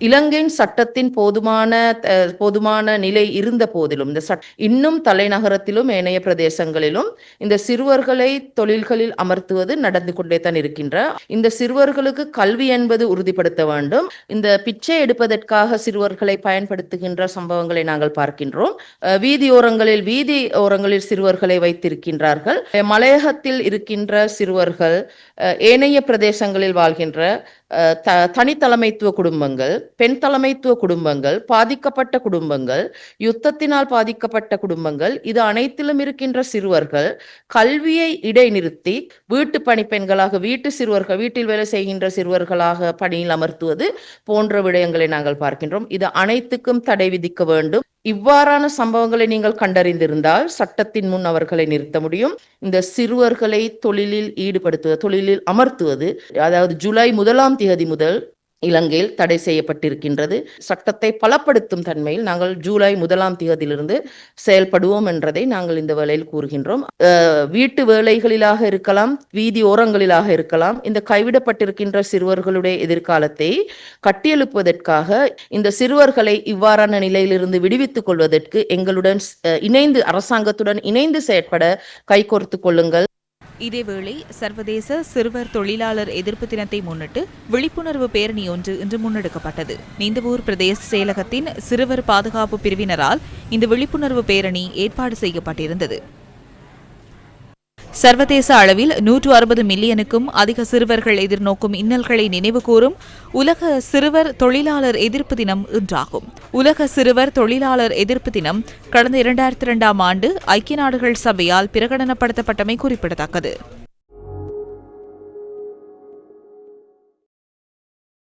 இலங்கையின் சட்டத்தின் போதுமான அஹ், போதுமான நிலை இருந்த போதிலும் இந்த இன்னும் தலைநகரத்திலும் ஏனைய பிரதேசங்களிலும் இந்த சிறுவர்களை தொழில்களில் அமர்த்துவது நடந்து கொண்டே தான் இருக்கின்ற. இந்த சிறுவர்களுக்கு கல்வி என்பது உறுதிப்படுத்த வேண்டும். இந்த பிச்சை எடுப்பதற்காக சிறுவர்களை பயன்படுத்துகின்ற சம்பவங்களை நாங்கள் பார்க்கின்றோம். அஹ், வீதியோரங்களில் வீதி ஓரங்களில் சிறுவர்களை வைத்திருக்கின்றார்கள். மலையகத்தில் இருக்கின்ற சிறுவர்கள் அஹ், ஏனைய பிரதேசங்களில் வாழ்கின்ற த தனித்தலைமைத்துவ குடும்பங்கள் பெண் தலைமைத்துவ குடும்பங்கள் பாதிக்கப்பட்ட குடும்பங்கள் யுத்தத்தினால் பாதிக்கப்பட்ட குடும்பங்கள் இது அனைத்திலும் இருக்கின்ற சிறுவர்கள் கல்வியை இடைநிறுத்தி வீட்டு பணிப்பெண்களாக வீட்டு சிறுவர்கள் வீட்டில் வேலை செய்கின்ற சிறுவர்களாக பணியில் அமர்த்துவது போன்ற விடயங்களை நாங்கள் பார்க்கின்றோம். இது அனைத்துக்கும் தடை விதிக்க வேண்டும். இவ்வாறான சம்பவங்களை நீங்கள் கண்டறிந்திருந்தால் சட்டத்தின் முன் அவர்களை நிறுத்த முடியும். இந்த சிறுவர்களை தொழிலில் ஈடுபடுத்துவது தொழிலில் அமர்த்துவது அதாவது ஜூலை முதலாம் தேதி முதல் இலங்கையில் தடை செய்யப்பட்டிருக்கின்றது. சட்டத்தை பலப்படுத்தும் தன்மையில் நாங்கள் ஜூலை முதலாம் தேதியிலிருந்து செயல்படுவோம் என்றதை நாங்கள் இந்த வேளையில் கூறுகின்றோம். வீட்டு வேலைகளிலாக இருக்கலாம் வீதி ஓரங்களிலாக இருக்கலாம் இந்த கைவிடப்பட்டிருக்கின்ற சிறுவர்களுடைய எதிர்காலத்தை கட்டியெழுப்பதற்காக இந்த சிறுவர்களை இவ்வாறான நிலையிலிருந்து விடுவித்துக் கொள்வதற்கு எங்களுடன் இணைந்து அரசாங்கத்துடன் இணைந்து செயற்பட கைகோர்த்து கொள்ளுங்கள். இதேவேளை சர்வதேச சிறுவர் தொழிலாளர் எதிர்ப்பு தினத்தை முன்னிட்டு விழிப்புணர்வு பேரணி ஒன்று இன்று முன்னெடுக்கப்பட்டது. நீந்தவூர் பிரதேச செயலகத்தின் சிறுவர் பாதுகாப்பு பிரிவினரால் இந்த விழிப்புணர்வு பேரணி ஏற்பாடு செய்யப்பட்டிருந்தது. சர்வதேச அளவில் நூற்று அறுபது மில்லியனுக்கும் அதிக சிறுவர்கள் எதிர்நோக்கும் இன்னல்களை நினைவுகூரும் உலக சிறுவர் தொழிலாளர் எதிர்ப்பு தினம் இன்றாகும். உலக சிறுவர் தொழிலாளர் எதிர்ப்பு தினம் கடந்த இரண்டாயிரத்தி இரண்டாம் ஆண்டு ஐக்கிய நாடுகள் சபையால் பிரகடனப்படுத்தப்பட்டமை குறிப்பிடத்தக்கது.